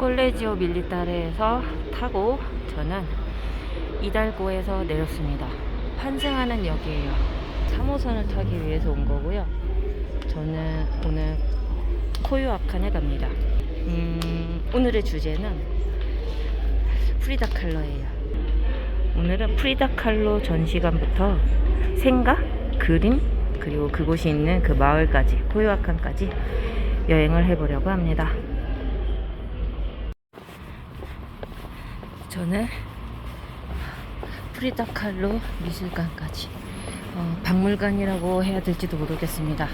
콜레지오 밀리타레에서 타고 저는 이달고에서 내렸습니다. 환승하는 역이에요. 3호선을 타기 위해서 온 거고요. 저는 오늘 코요아칸에 갑니다. 음, 오늘의 주제는 프리다 칼로예요. 오늘은 프리다 칼로 전시관부터 생각, 그림, 그리고 그곳이 있는 그 마을까지, 코요아칸까지 여행을 해보려고 합니다. 저는 프리다 칼로 미술관까지 어, 박물관이라고 해야 될지도 모르겠습니다.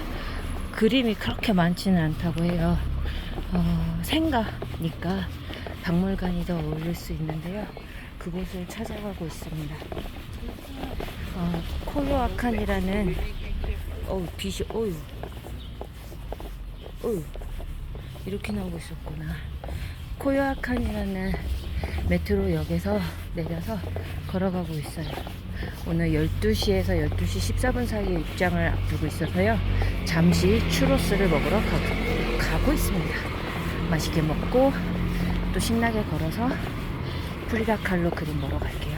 그림이 그렇게 많지는 않다고 해요. 어, 생가니까 박물관이 더 어울릴 수 있는데요. 그곳을 찾아가고 있습니다. 어, 코요아칸이라는 어우 빛이 어유 어유 이렇게 나오고 있었구나. 코요아칸이라는 메트로역에서 내려서 걸어가고 있어요. 오늘 12시에서 12시 14분 사이에 입장을 앞두고 있어서요. 잠시 추로스를 먹으러 가고, 가고 있습니다. 맛있게 먹고 또 신나게 걸어서 프리다칼로 그림 보러 갈게요.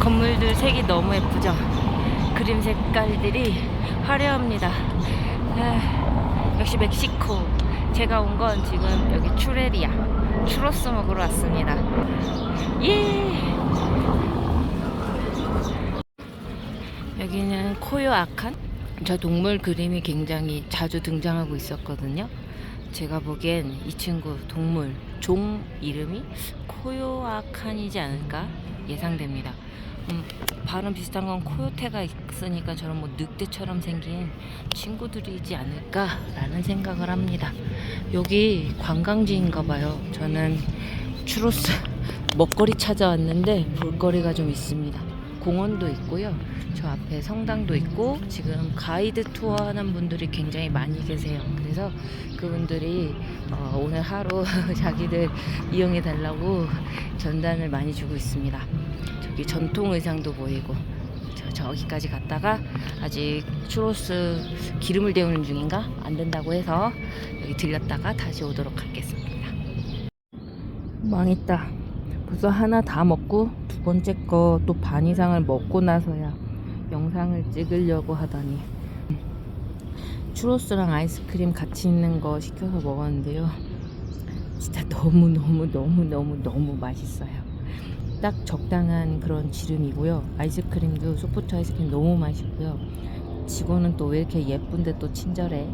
건물들 색이 너무 예쁘죠? 그림 색깔들이 화려합니다. 아, 역시 멕시코. 제가 온 건 지금 여기 추레리아. 추로스 먹으러 왔습니다. 예! 여기는 코요 아칸? 저 동물 그림이 굉장히 자주 등장하고 있었거든요. 제가 보기엔 이 친구 동물 종 이름이 코요아칸이지 않을까 예상됩니다. 음, 발음 비슷한 건 코요테가 있으니까 저런 뭐 늑대처럼 생긴 친구들이지 않을까라는 생각을 합니다. 여기 관광지인가 봐요. 저는 추로스 먹거리 찾아왔는데 볼거리가 좀 있습니다. 공원도 있고요. 저 앞에 성당도 있고 지금 가이드 투어 하는 분들이 굉장히 많이 계세요. 그래서 그분들이 어, 오늘 하루 자기들 이용해 달라고 전단을 많이 주고 있습니다. 저기 전통 의상도 보이고 저 저기까지 갔다가 아직 추로스 기름을 데우는 중인가 안 된다고 해서 여기 들렸다가 다시 오도록 하겠습니다. 망했다. 벌써 하나 다 먹고 두 번째 거 또 반 이상을 먹고 나서야 영상을 찍으려고 하다니 추로스랑 아이스크림 같이 있는 거 시켜서 먹었는데요 진짜 너무 너무 너무 너무 너무 맛있어요 딱 적당한 그런 지름이고요 아이스크림도 소프트 아이스크림 너무 맛있고요 직원은 또 왜 이렇게 예쁜데 또 친절해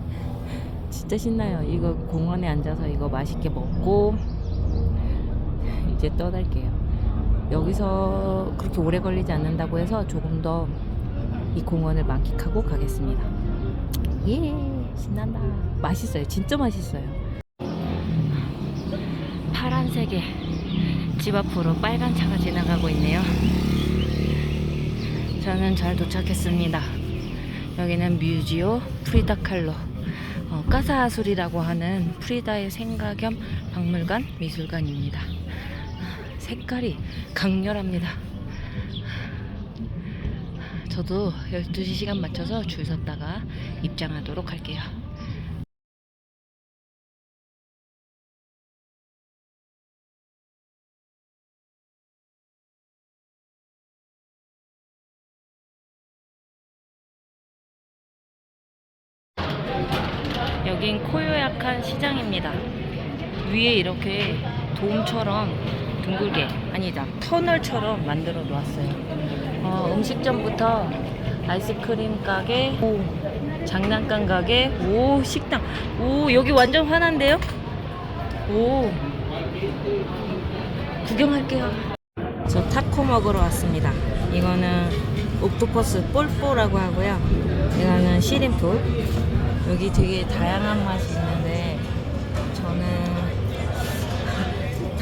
진짜 신나요 이거 공원에 앉아서 이거 맛있게 먹고 이제 떠날게요 여기서 그렇게 오래 걸리지 않는다고 해서 조금 더 이 공원을 만끽하고 가겠습니다. 예, 신난다. 맛있어요. 진짜 맛있어요. 파란색의 집 앞으로 빨간 차가 지나가고 있네요. 저는 잘 도착했습니다. 여기는 뮤지오 프리다 칼로 어, 까사아술이라고 하는 프리다의 생가 겸 박물관 미술관입니다. 색깔이 강렬합니다. 저도 12시 시간 맞춰서 줄 섰다가 입장하도록 할게요. 코요약한 시장입니다. 위에 이렇게 돔처럼 둥글게 아니다 터널처럼 만들어 놓았어요. 어, 음식점부터 아이스크림 가게, 오, 장난감 가게, 오 식당, 오 여기 완전 환한데요? 오 구경할게요. 저 타코 먹으러 왔습니다. 이거는 옥토퍼스 볼뽀라고 하고요. 이거는 시림프. 여기 되게 다양한 맛이 저는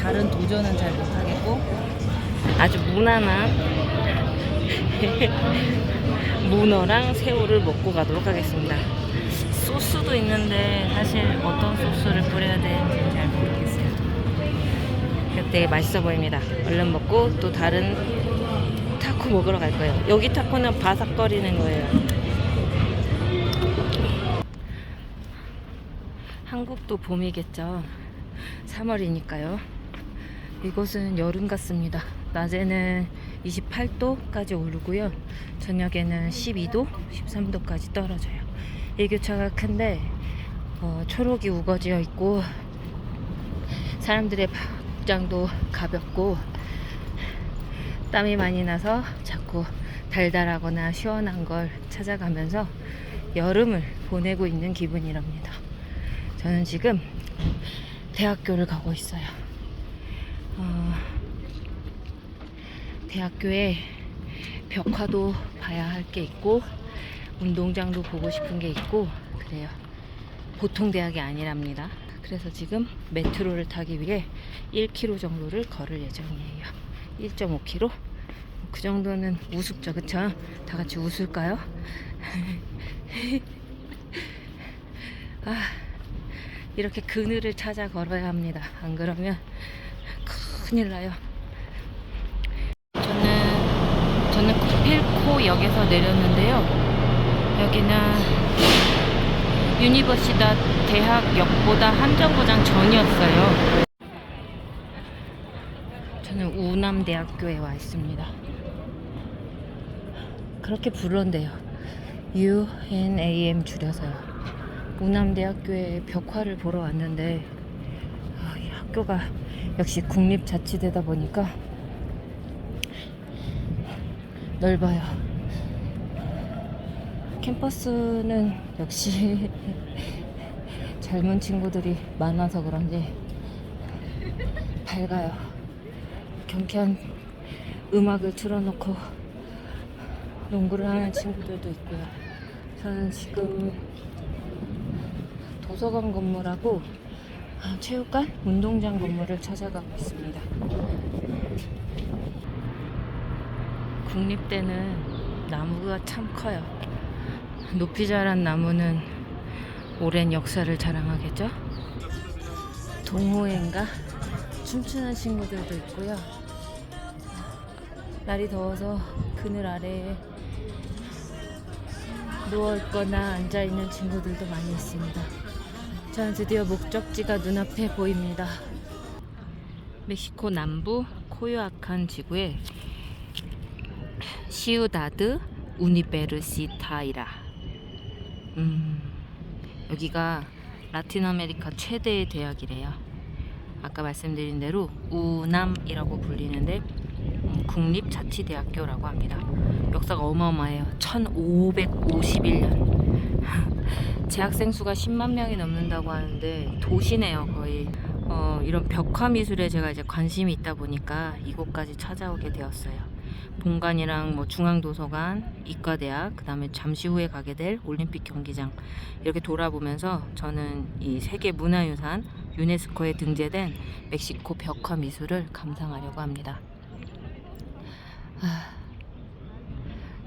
다른 도전은 잘 못하겠고 아주 무난한 문어랑 새우를 먹고 가도록 하겠습니다. 소스도 있는데 사실 어떤 소스를 뿌려야 되는지 잘 모르겠어요. 되게 맛있어 보입니다. 얼른 먹고 또 다른 타코 먹으러 갈 거예요. 여기 타코는 바삭거리는 거예요. 한국도 봄이겠죠. 3월이니까요. 이곳은 여름 같습니다. 낮에는 28도까지 오르고요. 저녁에는 12도, 13도까지 떨어져요. 일교차가 큰데 어, 초록이 우거지어 있고 사람들의 복장도 가볍고 땀이 많이 나서 자꾸 달달하거나 시원한 걸 찾아가면서 여름을 보내고 있는 기분이랍니다. 저는 지금 대학교를 가고 있어요. 어, 대학교에 벽화도 봐야 할 게 있고 운동장도 보고 싶은 게 있고 그래요. 보통 대학이 아니랍니다. 그래서 지금 메트로를 타기 위해 1km 정도를 걸을 예정이에요. 1.5km? 그 정도는 우습죠, 그쵸? 다 같이 웃을까요? 아, 이렇게 그늘을 찾아 걸어야 합니다. 안 그러면 큰일 나요. 저는 저는 코펠코 역에서 내렸는데요. 여기는 유니버시다 대학역보다 한 정거장 전이었어요. 저는 우남대학교에 와 있습니다. 그렇게 부른대요. UNAM 줄여서요. 우남대학교에 벽화를 보러 왔는데 아, 이 학교가 역시 국립자치대다 보니까 넓어요. 캠퍼스는 역시 젊은 친구들이 많아서 그런지 밝아요. 경쾌한 음악을 틀어놓고 농구를 하는 친구들도 있고요. 저는 지금 도서관 건물하고 아, 체육관, 운동장 건물을 찾아가고 있습니다. 국립대는 나무가 참 커요. 높이 자란 나무는 오랜 역사를 자랑하겠죠? 동호회인가? 춤추는 친구들도 있고요. 날이 더워서 그늘 아래에 누워있거나 앉아있는 친구들도 많이 있습니다. 저는 드디어 목적지가 눈앞에 보입니다. 멕시코 남부 코요아칸 지구의 시우다드 우니베르시타이라. 음, 여기가 라틴 아메리카 최대의 대학이래요. 아까 말씀드린 대로 우남이라고 불리는데 음, 국립자치대학교라고 합니다. 역사가 어마어마해요. 1551년. 재학생 수가 10만 명이 넘는다고 하는데 도시네요, 거의. 어, 이런 벽화 미술에 제가 이제 관심이 있다 보니까 이곳까지 찾아오게 되었어요. 본관이랑 뭐 중앙도서관, 이과대학, 그 다음에 잠시 후에 가게 될 올림픽 경기장 이렇게 돌아보면서 저는 이 세계 문화유산 유네스코에 등재된 멕시코 벽화 미술을 감상하려고 합니다. 아,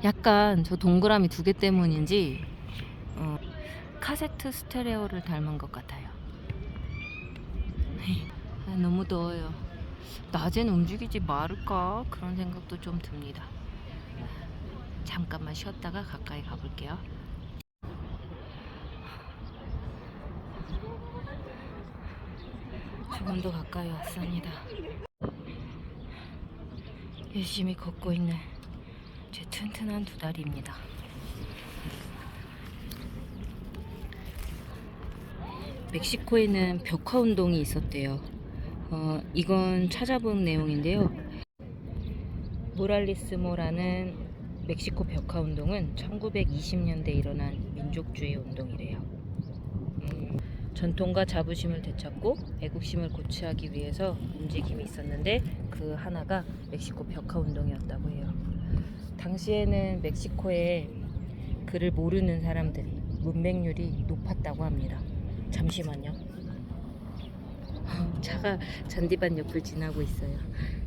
약간 저 동그라미 두 개 때문인지 어, 카세트 스테레오를 닮은 것 같아요. 아, 너무 더워요. 낮엔 움직이지 말을까 그런 생각도 좀 듭니다. 잠깐만 쉬었다가 가까이 가볼게요. 조금 더 가까이 왔습니다. 열심히 걷고 있는 제 튼튼한 두 다리입니다. 멕시코에는 벽화 운동이 있었대요. 어, 이건 찾아본 내용인데요. 모랄리스모라는 멕시코 벽화 운동은 1920년대 일어난 민족주의 운동이래요. 음, 전통과 자부심을 되찾고 애국심을 고취하기 위해서 움직임이 있었는데 그 하나가 멕시코 벽화 운동이었다고 해요. 당시에는 멕시코에 글을 모르는 사람들이 문맹률이 높았다고 합니다. 잠시만요. 차가 잔디밭 옆을 지나고 있어요.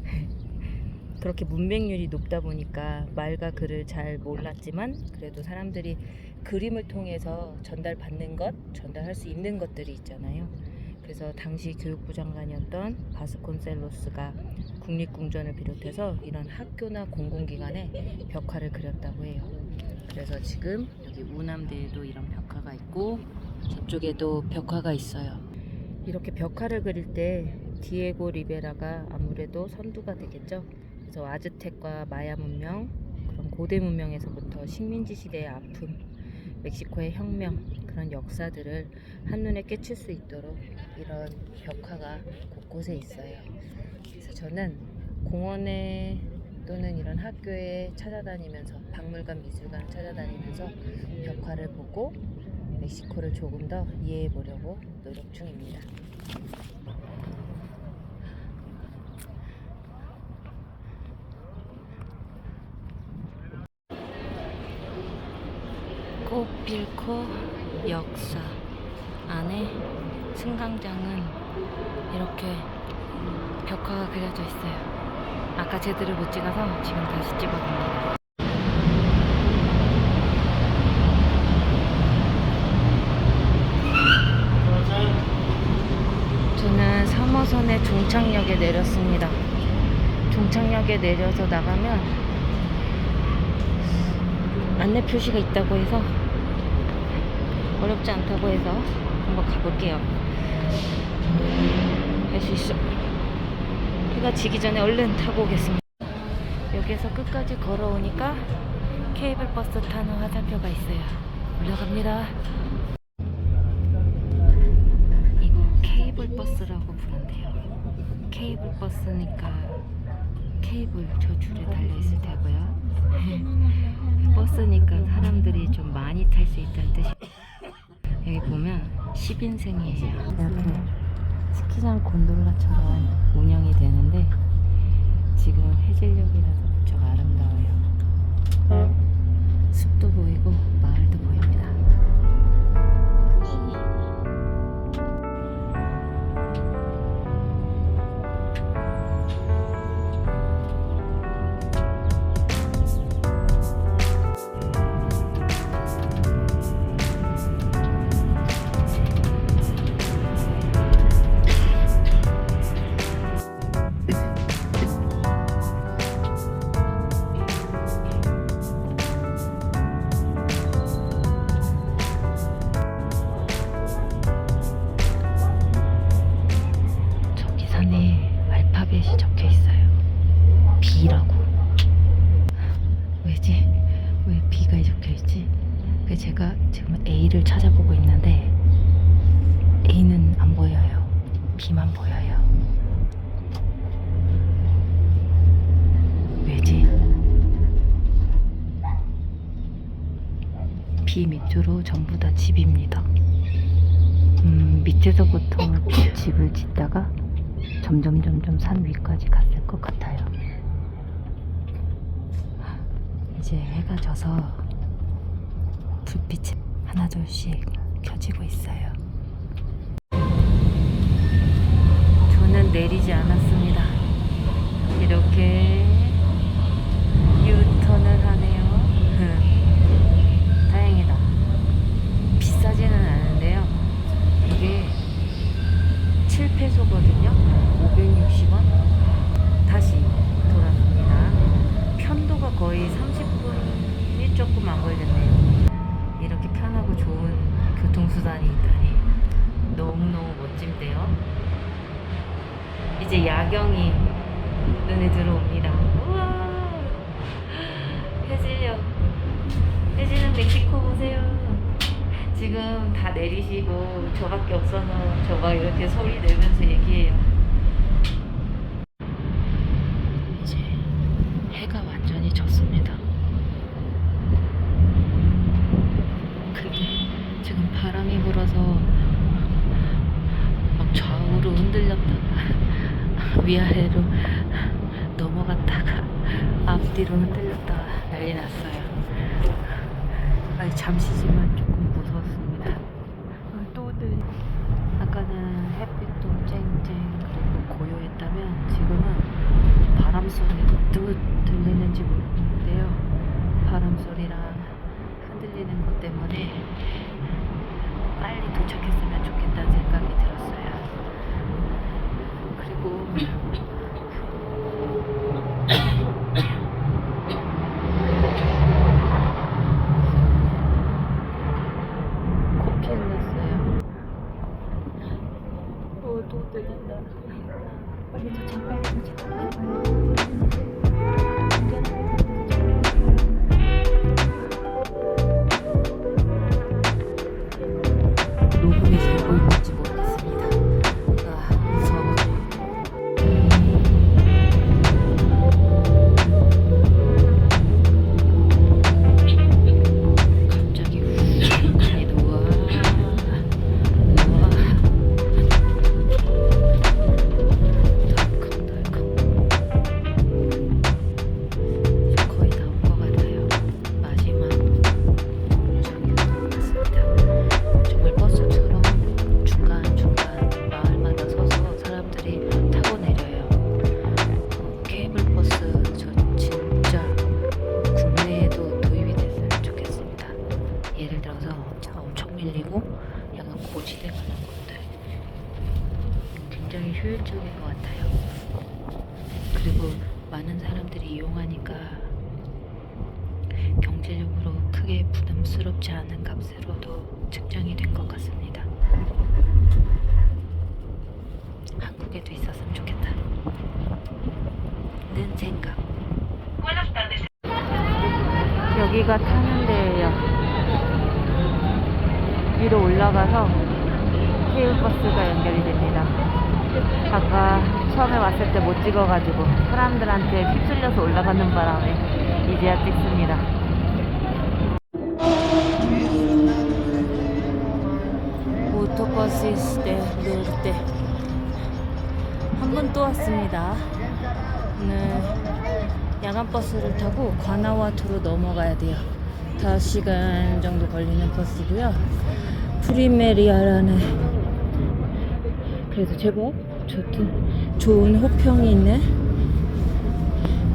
그렇게 문맹률이 높다 보니까 말과 글을 잘 몰랐지만 그래도 사람들이 그림을 통해서 전달받는 것, 전달할 수 있는 것들이 있잖아요. 그래서 당시 교육부 장관이었던 바스콘셀로스가 국립궁전을 비롯해서 이런 학교나 공공기관에 벽화를 그렸다고 해요. 그래서 지금 여기 우남대에도 이런 벽화가 있고 저쪽에도 벽화가 있어요. 이렇게 벽화를 그릴 때 디에고 리베라가 아무래도 선두가 되겠죠. 그래서 아즈텍과 마야 문명 그런 고대 문명에서부터 식민지 시대의 아픔, 멕시코의 혁명 그런 역사들을 한눈에 깨칠 수 있도록 이런 벽화가 곳곳에 있어요. 그래서 저는 공원에 또는 이런 학교에 찾아다니면서 박물관 미술관을 찾아다니면서 벽화를 보고 멕시코를 조금 더 이해해 보려고 노력 중입니다. 꽃필코 역사 안에 승강장은 이렇게 벽화가 그려져 있어요. 아까 제대로 못 찍어서 지금 다시 찍어봅니다. 저는 3호선의 종착역에 내렸습니다. 종착역에 내려서 나가면 안내 표시가 있다고 해서 어렵지 않다고 해서 한번 가볼게요. 할 수 있어. 해가 지기 전에 얼른 타고 오겠습니다. 여기에서 끝까지 걸어오니까 케이블 버스 타는 화살표가 있어요. 올라갑니다. 이거 케이블 버스라고 부른대요. 케이블 버스니까 케이블 저 줄에 달려 있을 테고요. 버스니까 사람들이 좀 많이 탈 수 있다는 뜻이. 여기 보면 10인승이에요. 이렇게 스키장 곤돌라처럼 운영이 되는데 지금 해질녘이라서 무척 아름다워요. 숲도 보이고 마을도 보입니다. B 밑으로 전부 다 집입니다. 음, 밑에서부터 집을 짓다가 점점 점점 산 위까지 갔을 것 같아요. 이제 해가 져서 불빛이 하나둘씩 켜지고 있어요. 저는 내리지 않았습니다. 이렇게 유턴을 하네요. 다행이다. 비싸지는 않은데요. 이게 7페소거든요. 560원. 다시 돌아갑니다. 편도가 거의 30분이 조금 안 걸렸네요. 이렇게 편하고 좋은 교통수단이 있다니 너무너무 멋진데요. 이제 야경이 눈에 들어옵니다. 우와! 해질녘. 해지는 멕시코 보세요. 지금 다 저밖에 없어서 저가 이렇게 소리 내면서 얘기해요. 이제 해가 완전히 졌습니다. 근데 지금 바람이 불어서 막 좌우로 흔들렸다가 위아래로 넘어갔다가 앞뒤로 흔들렸다가 난리 났어요. 잠시지만 조금 무서웠습니다. 아, 또 흔들리. 아까는 햇빛도 쨍쨍 그리고 고요했다면 지금은 바람 소리가 또 들리는지 모르겠는데요. 바람 소리랑 흔들리는 것 때문에 빨리 도착했으면 좋겠다는 생각이 들었어요. 그리고 는 생각. 여기가 타는 데예요. 위로 올라가서 케이블버스가 연결이 됩니다. 아까 처음에 왔을 때 못 찍어가지고 사람들한테 휩쓸려서 올라가는 바람에 이제야 찍습니다. 오토버스 있을 때, 놀 때. 한 번 또 왔습니다. 오늘 야간 버스를 타고 관아와토로 넘어가야 돼요. 5시간 정도 걸리는 버스고요. 프리메리아라는 그래도 제법 좋든 좋은 호평이 있는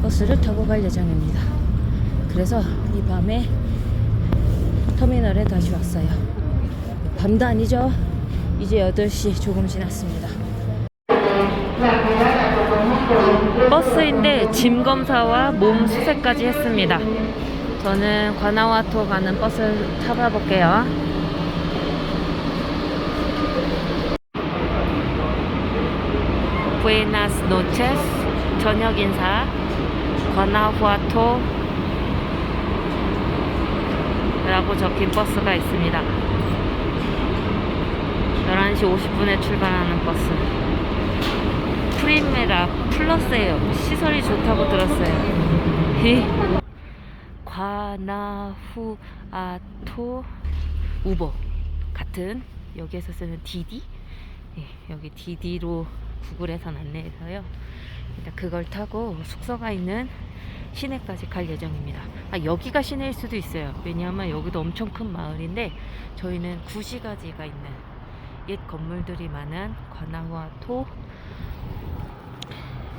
버스를 타고 갈 예정입니다. 그래서 이 밤에 터미널에 다시 왔어요. 밤도 아니죠. 이제 8시 조금 지났습니다. 버스인데 짐 검사와 몸 수색까지 했습니다. 저는 관아와토 가는 버스 타봐볼게요. 부에나스 노체스 저녁 인사 관아후아토 라고 적힌 버스가 있습니다. 11시 50분에 출발하는 버스. 프리메라 플러스예요. 시설이 좋다고 들었어요. 히. 관아후 아토 우버 같은 여기에서 쓰는 디디 네, 여기 디디로 구글에선 안내해서요. 일단 그걸 타고 숙소가 있는 시내까지 갈 예정입니다. 아, 여기가 시내일 수도 있어요. 왜냐하면 여기도 엄청 큰 마을인데 저희는 구시가지가 있는 옛 건물들이 많은 관아후아토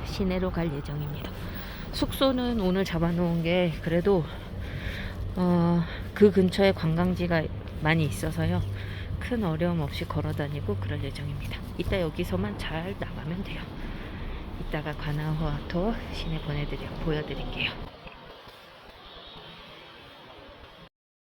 시내로 갈 예정입니다. 숙소는 오늘 잡아놓은 게 그래도 어, 그 근처에 관광지가 많이 있어서요. 큰 어려움 없이 걸어 다니고 그럴 예정입니다. 이따 여기서만 잘 나가면 돼요. 이따가 관아후아토 시내 보내드려 보여드릴게요.